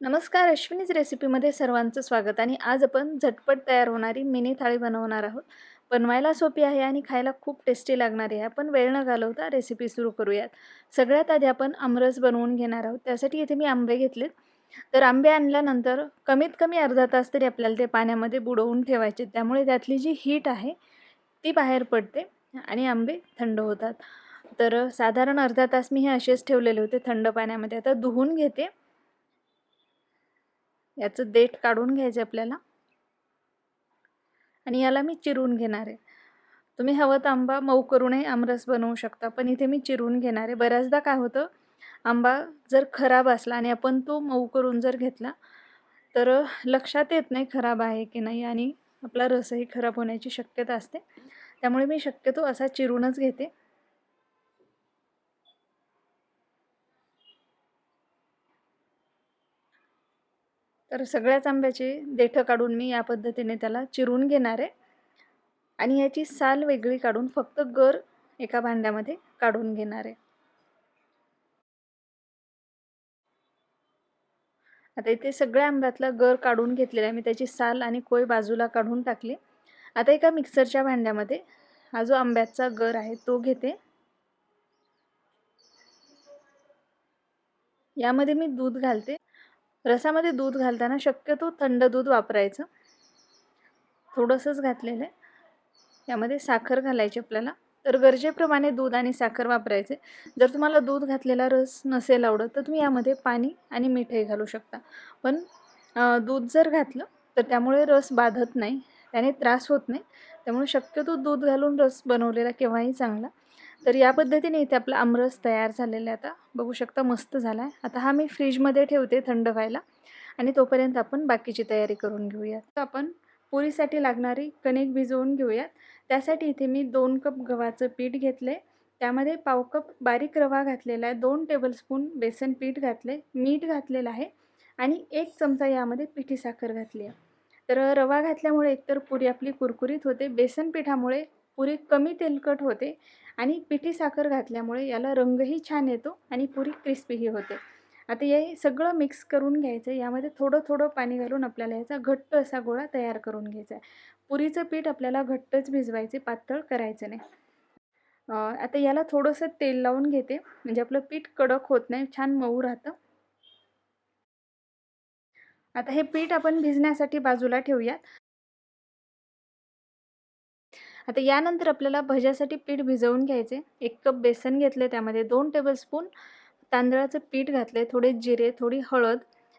नमस्कार अश्विनीच रेसिपीमध्ये सर्वांचं स्वागत आणि आज आपण झटपट तयार होणारी मिनी थाळी बनवणार आहोत. बनवायला सोपी आहे आणि खायला खूप टेस्टी लागणारी आहे. आपण वेळ न घालवता रेसिपी सुरू करूयात. सगळ्यात आधी आपण आमरस बनवून घेणार आहोत. त्यासाठी इथे मी आंबे घेतलेत. तर आंबे आणल्यानंतर कमीत कमी अर्धा तास तरी आपल्याला ते पाण्यामध्ये बुडवून ठेवायचे त्यामुळे त्यातली जी हीट आहे ती बाहेर पडते आणि आंबे थंड होतात. तर साधारण अर्धा तास मी हे असेच ठेवलेले होते थंड पाण्यामध्ये. आता धुवून घेते. याचं देठ काढून घ्यायचं आपल्याला. आणि याला मी चिरून घेणार आहे. तुम्ही हवं तर आंबा मऊ करूनही आमरस बनवू शकता पण इथे मी चिरून घेणार आहे. बऱ्याचदा काय होतं आंबा जर खराब असला आणि आपण तो मऊ करून जर घेतला तर लक्षात येत नाही खराब आहे की नाही आणि आपला रसही खराब होण्याची शक्यता असते. त्यामुळे मी शक्यतो असा चिरूनच घेते. तर सगळ्याच आंब्याची देठं काढून मी या पद्धतीने त्याला चिरून घेणार आहे. आणि याची साल वेगळी काढून फक्त गर एका भांड्यामध्ये काढून घेणार आहे. आता इथे सगळ्या आंब्यातला गर काढून घेतलेला आहे. मी त्याची साल आणि कोय बाजूला काढून टाकली. आता एका मिक्सरच्या भांड्यामध्ये हा जो आंब्याचा गर आहे तो घेते. यामध्ये मी दूध घालते. रसामध्ये दूध घालताना शक्यतो थंड दूध वापरायचं. थोडंसंच घातलेलं आहे. यामध्ये साखर घालायची आपल्याला. तर गरजेप्रमाणे दूध आणि साखर वापरायचे. जर तुम्हाला दूध घातलेला रस नसेल आवडत तर तुम्ही यामध्ये पाणी आणि मिठाई घालू शकता. पण दूध जर घातलं तर त्यामुळे रस बाधत नाही. त्याने त्रास होत नाही. त्यामुळे शक्यतो दूध घालून रस बनवलेला केव्हाही चांगला. तर या पद्धतीने इथे आपला आमरस तयार झालेला आहे आता. बघू शकता मस्त झाला आहे आता हा मी फ्रीजमध्ये ठेवते थंड व्हायला आणि तोपर्यंत आपण बाकीची तयारी करून घेऊयात. तर आपण पुरीसाठी लागणारी कणिक भिजवून घेऊयात. त्यासाठी इथे मी दोन कप गव्हाचं पीठ घेतलं. आहे त्यामध्ये पाव कप बारीक रवा घातलेला आहे. दोन टेबलस्पून बेसन पीठ घातले. मीठ घातलेलं आहे आणि एक चमचा यामध्ये पिठी साखर घातली आहे. तर रवा घातल्यामुळे एकतर पुरी आपली कुरकुरीत होते. बेसन पिठामुळे पुरी कमी तेलकट होते आणि पिठी साखर घातल्यामुळे याला रंगही छान येतो आणि पुरी क्रिस्पीही होते. आता हे सगळं मिक्स करून घ्यायचं यामध्ये थोडं थोडं पाणी घालून आपल्याला याचा घट्ट असा गोळा तयार करून घ्यायचा आहे. पुरीचं पीठ आपल्याला घट्टच भिजवायचे पातळ करायचं नाही. आता याला थोडंसं तेल लावून घेते. म्हणजे आपलं पीठ कडक होत नाही छान मऊ राहतं. आता हे पीठ आपण भिजण्यासाठी बाजूला ठेवूयात. आता यानंतर आपल्याला भज्यासाठी पीठ भिजवून घ्यायचे. एक कप बेसन घेतले त्यामध्ये दोन टेबलस्पून तांदळाचं पीठ घातले थोडे जिरे थोडी हळद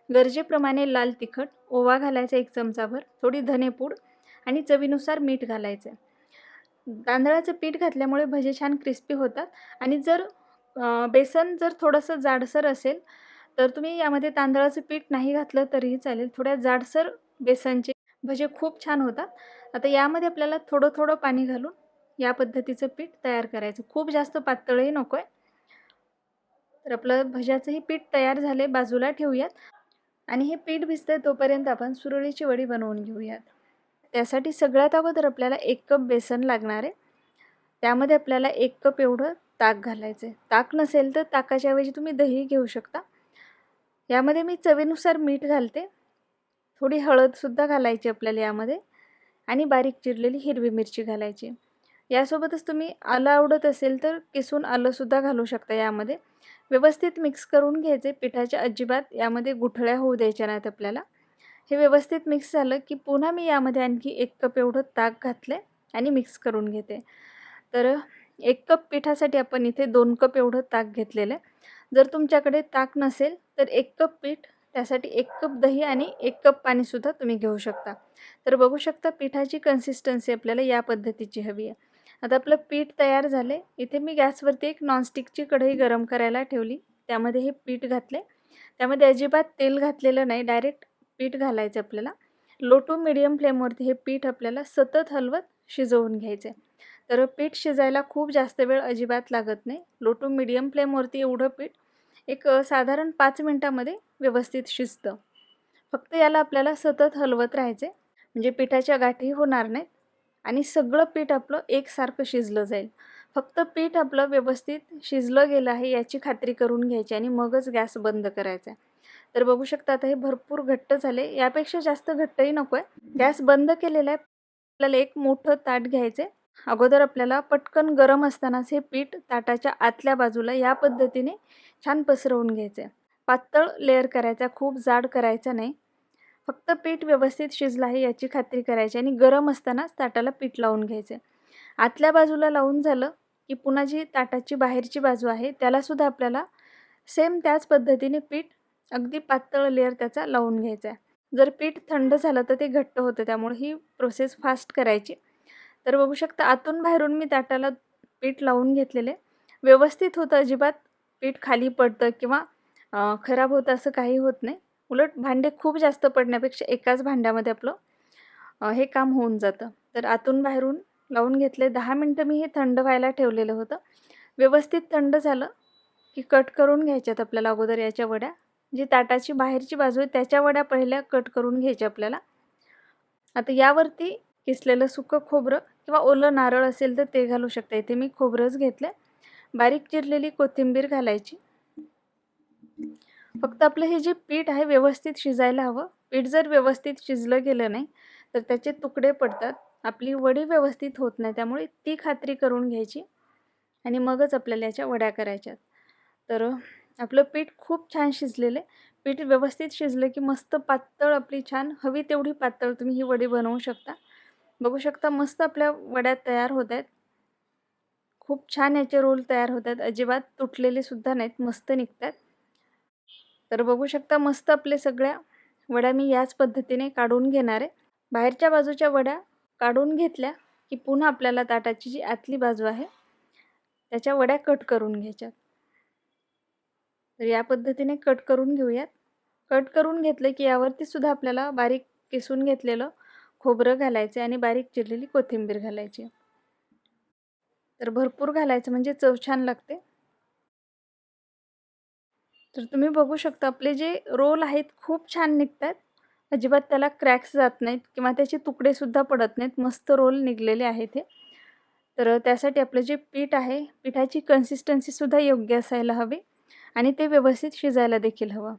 गरजेप्रमाणे लाल तिखट ओवा घालायचा एक चमचाभर थोडी धनेपूड आणि चवीनुसार मीठ घालायचं. तांदळाचं पीठ घातल्यामुळे भजे छान क्रिस्पी होतात आणि जर बेसन जर थोडंसं जाडसर असेल तर तुम्ही यामध्ये तांदळाचं पीठ नाही घातलं तरीही चालेल. थोड्या जाडसर बेसनचे भजे खूप छान होतात. आता यामध्ये आपल्याला थोडं थोडं पाणी घालून या पद्धतीचं पीठ तयार करायचं. खूप जास्त पातळही नको आहे तर आपलं भज्याचंही पीठ तयार झाले बाजूला ठेवूयात. आणि हे पीठ भिजतं तोपर्यंत आपण सुरळीची वडी बनवून घेऊयात. त्यासाठी सगळ्यात अगोदर आपल्याला एक कप बेसन लागणार आहे. त्यामध्ये आपल्याला एक कप एवढं ताक घालायचं आहे ताक नसेल तर ताकाच्या ऐवजी तुम्ही दही घेऊ शकता. यामध्ये मी चवीनुसार मीठ घालते. थोडी हळदसुद्धा घालायची आपल्याला यामध्ये आणि बारीक चिरलेली हिरवी मिरची घालायची. यासोबतच तुम्ही आलं आवडत असेल तर किसून आलंसुद्धा घालू शकता यामध्ये. व्यवस्थित मिक्स करून घ्यायचे. पिठाच्या अजिबात यामध्ये गुठळ्या होऊ द्यायच्या नाहीत आपल्याला. हे व्यवस्थित मिक्स झालं की पुन्हा मी यामध्ये आणखी एक कप एवढं ताक घातलं आहे आणि मिक्स करून घेते. तर एक कप पिठासाठी आपण इथे दोन कप एवढं ताक घेतलेलं आहे. जर तुमच्याकडे ताक नसेल तर एक कप पीठ त्यासाठी एक कप दही आणि एक कप पाणीसुद्धा तुम्ही घेऊ शकता. तर बघू शकता पिठाची कन्सिस्टन्सी आपल्याला या पद्धतीची हवी आहे. आता आपलं पीठ तयार झाले. इथे मी गॅसवरती एक नॉनस्टिकची कढई गरम करायला ठेवली. त्यामध्ये हे पीठ घातले. त्यामध्ये अजिबात तेल घातलेलं नाही. डायरेक्ट पीठ घालायचं आपल्याला. लो टू मिडियम फ्लेमवरती हे पीठ आपल्याला सतत हलवत शिजवून घ्यायचं तर पीठ शिजायला खूप जास्त वेळ अजिबात लागत नाही. लो टू मिडियम फ्लेमवरती एवढं पीठ एक साधारण पाच मिनटामध्ये व्यवस्थित शिजतं. फक्त याला आपल्याला सतत हलवत राहायचे म्हणजे पिठाच्या गाठी होणार नाहीत आणि सगळं पीठ आपलं एकसारखं शिजलं जाईल. फक्त पीठ आपलं व्यवस्थित शिजलं गेलं आहे याची खात्री करून घ्यायची आणि मगच गॅस बंद करायचा. आहे तर बघू शकता आता हे भरपूर घट्ट झाले. यापेक्षा जास्त घट्टही नको आहे गॅस बंद केलेला आहे. आपल्याला एक मोठं ताट घ्यायचं आहे अगोदर आपल्याला पटकन गरम असतानाच हे पीठ ताटाच्या आतल्या बाजूला या पद्धतीने छान पसरवून घ्यायचं. आहे पातळ लेअर करायचा खूप जाड करायचा नाही. फक्त पीठ व्यवस्थित शिजलं आहे याची खात्री करायची आणि गरम असतानाच ताटाला पीठ लावून घ्यायचं. आहे आतल्या बाजूला लावून झालं की पुन्हा जी ताटाची बाहेरची बाजू आहे त्यालासुद्धा आपल्याला सेम त्याच पद्धतीने पीठ अगदी पातळ लेअर त्याचा लावून घ्यायचा आहे. जर पीठ थंड झालं तर ते घट्ट होतं त्यामुळे ही प्रोसेस फास्ट करायची. तर बघू शकता आतून बाहेरून मी ताटाला पीठ लावून घेतलेले. व्यवस्थित होतं अजिबात पीठ खाली पडतं किंवा खराब होतं असं काही होत नाही. उलट भांडे खूप जास्त पडण्यापेक्षा एकाच भांड्यामध्ये आपलं हे काम होऊन जातं. तर आतून बाहेरून लावून घेतले. दहा मिनटं मी हे थंड व्हायला ठेवलेलं होतं. व्यवस्थित थंड झालं की कट करून घ्यायच्यात आपल्याला अगोदर याच्या वड्या. जी ताटाची बाहेरची बाजू आहे त्याच्या वड्या पहिल्या कट करून घ्यायच्या आपल्याला. आता यावरती किसलेलं सुकं खोबरं किंवा ओलं नारळ असेल तर ते घालू शकता. इथे मी खोबरंच घेतलं बारीक चिरलेली कोथिंबीर घालायची. फक्त आपलं हे जे पीठ आहे व्यवस्थित शिजायला हवं. पीठ जर व्यवस्थित शिजलं गेलं नाही तर त्याचे तुकडे पडतात. आपली वडी व्यवस्थित होत नाही त्यामुळे ती खात्री करून घ्यायची आणि मगच आपल्याला याच्या वड्या करायच्यात तर आपलं पीठ खूप छान शिजलेलं आहे. पीठ व्यवस्थित शिजलं की मस्त पातळ आपली छान हवी तेवढी पातळ तुम्ही ही वडी बनवू शकता. बघू शकता मस्त आपल्या वड्या तयार होत आहेत. खूप छान याचे रोल तयार होत आहेत. अजिबात तुटलेले सुद्धा नाहीत मस्त निघतात. तर बघू शकता मस्त आपले सगळ्या वड्या मी याच पद्धतीने काढून घेणार आहे. बाहेरच्या बाजूच्या वड्या काढून घेतल्या की पुन्हा आपल्याला ताटाची जी आतली बाजू आहे त्याच्या वड्या कट करून घ्यायच्यात. तर या पद्धतीने कट करून घेऊयात. कट करून घेतलं की यावरती सुद्धा आपल्याला बारीक किसून घेतलेलं खोबरं घालायचं आणि बारीक चिरलेली कोथिंबीर घालायची. तर भरपूर घालायचं म्हणजे चव छान लागते. तर तुम्ही बघू शकता आपले जे रोल आहेत खूप छान निघतात. अजिबात त्याला क्रॅक्स जात नाहीत किंवा त्याचे तुकडेसुद्धा पडत नाहीत. मस्त रोल निघलेले आहेत हे. तर त्यासाठी आपलं जे पीठ आहे पिठाची कन्सिस्टन्सीसुद्धा योग्य असायला हवी आणि ते व्यवस्थित शिजायला देखील हवं.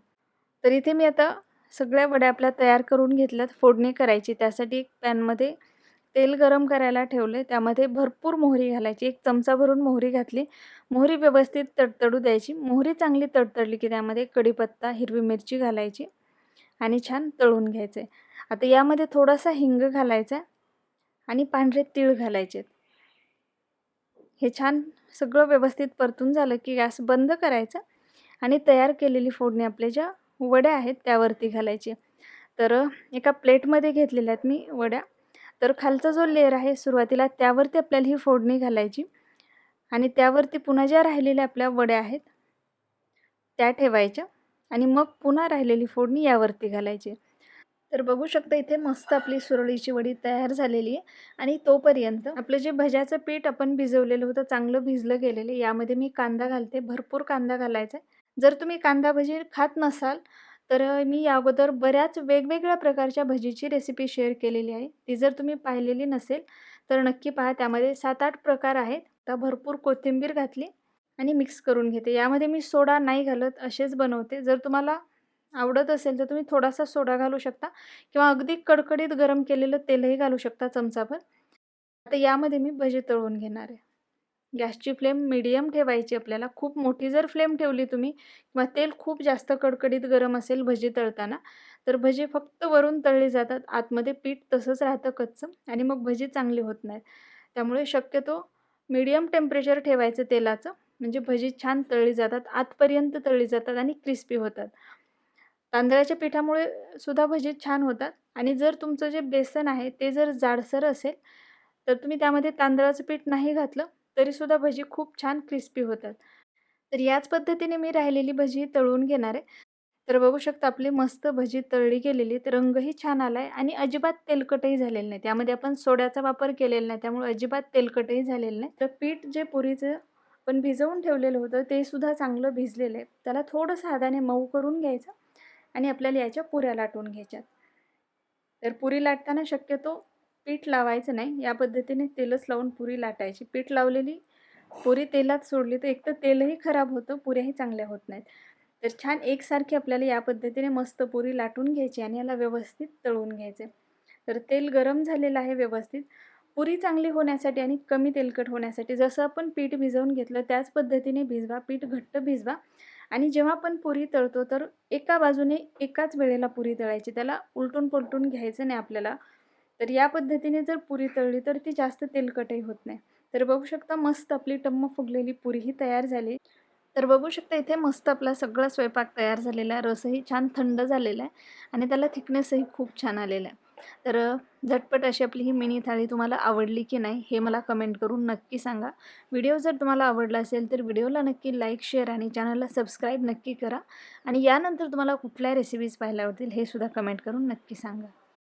तर इथे मी आता सगळ्या वड्या आपल्या तयार करून घेतल्यात फोडणी करायची त्यासाठी एक पॅनमध्ये तेल गरम करायला ठेवले त्यामध्ये भरपूर मोहरी घालायची. एक चमचा भरून मोहरी घातली. मोहरी व्यवस्थित तडतडू द्यायची. मोहरी चांगली तडतडली की त्यामध्ये कढीपत्ता हिरवी मिरची घालायची आणि छान तळून घ्यायचे. आता यामध्ये थोडासा हिंग घालायचा आणि पांढरे तीळ घालायचे. हे छान सगळं व्यवस्थित परतून झालं की गॅस बंद करायचा आणि तयार केलेली फोडणी आपल्या ज्या वड्या आहेत त्यावरती घालायची. तर एका प्लेटमध्ये घेतलेल्या आहेत मी वड्या. तर खालचा जो लेअर आहे सुरुवातीला त्यावरती आपल्याला ही फोडणी घालायची. आणि त्यावरती पुन्हा ज्या राहिलेल्या आपल्या वड्या आहेत त्या ठेवायच्या. आणि मग पुन्हा राहिलेली फोडणी यावरती घालायची. तर बघू शकता इथे मस्त आपली सुरळीची वडी तयार झालेली आहे. आणि तोपर्यंत आपलं जे भज्याचं पीठ आपण भिजवलेलं होतं चांगलं भिजलं गेलेलं यामध्ये मी कांदा घालते. भरपूर कांदा घालायचा आहे. जर तुम्ही कांदा भजी खात नसाल तर मी या अगोदर बऱ्याच वेगवेगळ्या प्रकारच्या भजीची रेसिपी शेअर केलेली आहे. ती जर तुम्ही पाहिलेली नसेल तर नक्की पहा. त्यामध्ये सात आठ प्रकार आहेत. तर भरपूर कोथिंबीर घातली आणि मिक्स करून घेते. यामध्ये मी सोडा नाही घालत असेच बनवते. जर तुम्हाला आवडत असेल तर तुम्ही थोडासा सोडा घालू शकता किंवा अगदी कडकडीत गरम केलेलं तेलही घालू शकता चमचाभर आता यामध्ये मी भजी तळून घेणार आहे. गॅसची फ्लेम मिडियम ठेवायची आपल्याला. खूप मोठी जर फ्लेम ठेवली तुम्ही किंवा तेल खूप जास्त कडकडीत गरम असेल भजी तळताना तर भजी फक्त वरून तळली जातात. आतमध्ये पीठ तसंच राहतं कच्चं आणि मग भजी चांगली होत नाहीत त्यामुळे शक्यतो मिडियम टेम्परेचर ठेवायचं तेलाचं. म्हणजे भजी छान तळली जातात आतपर्यंत तळली जातात आणि क्रिस्पी होतात. तांदळाच्या पिठामुळे सुद्धा भजी छान होतात. आणि जर तुमचं जे बेसन आहे ते जर जाडसर असेल तर तुम्ही त्यामध्ये तांदळाचं पीठ नाही घातलं तरीसुद्धा भजी खूप छान क्रिस्पी होतात. तर याच पद्धतीने मी राहिलेली भजी तळून घेणार आहे. तर बघू शकता आपली मस्त भजी तळली गेलेली तर रंगही छान आला आहे आणि अजिबात तेलकटही झालेलं नाही. त्यामध्ये आपण सोड्याचा वापर केलेला नाही त्यामुळे अजिबात तेलकटही झालेलं नाही. तर पीठ जे पुरीचं आपण भिजवून ठेवलेलं होतं ते सुद्धा चांगलं भिजलेलं आहे. त्याला थोडंसं हाताने मऊ करून घ्यायचं. आणि आपल्याला याच्या पुऱ्या लाटून घ्यायच्यात. तर पुरी लाटताना शक्यतो पीठ लावायचं नाही. या पद्धतीने तेलच लावून पुरी लाटायची. पीठ लावलेली पुरी तेलात सोडली तर एक तर तेलही खराब होतं पुऱ्याही चांगल्या होत नाहीत. तर छान एकसारखी आपल्याला या पद्धतीने मस्त पुरी लाटून घ्यायची आणि याला व्यवस्थित तळून घ्यायचे. तर तेल गरम झालेलं आहे व्यवस्थित. पुरी चांगली होण्यासाठी आणि कमी तेलकट होण्यासाठी जसं आपण पीठ भिजवून घेतलं त्याच पद्धतीने भिजवा पीठ घट्ट भिजवा. आणि जेव्हा आपण पुरी तळतो तर एका बाजूने एकाच वेळेला पुरी तळायची. त्याला उलटून पलटून घ्यायचं नाही आपल्याला. तर या पद्धतीने जर पुरी तळली तर ती जास्त तेलकटही होत नाही. तर बघू शकता मस्त आपली टम्म फुगलेली पुरीही तयार झाली. तर बघू शकता इथे मस्त आपला सगळा स्वयंपाक तयार झालेला आहे. रसही छान थंड झालेला आहे आणि त्याला थिकनेसही खूप छान आलेला आहे. तर झटपट अशी आपली ही मिनी थाळी तुम्हाला आवडली की नाही हे मला कमेंट करून नक्की सांगा. व्हिडिओ जर तुम्हाला आवडला असेल तर व्हिडिओला नक्की लाईक शेअर आणि चॅनलला सबस्क्राईब नक्की करा. आणि यानंतर तुम्हाला कुठल्या रेसिपीज पाहायला आवडतील हे सुद्धा कमेंट करून नक्की सांगा.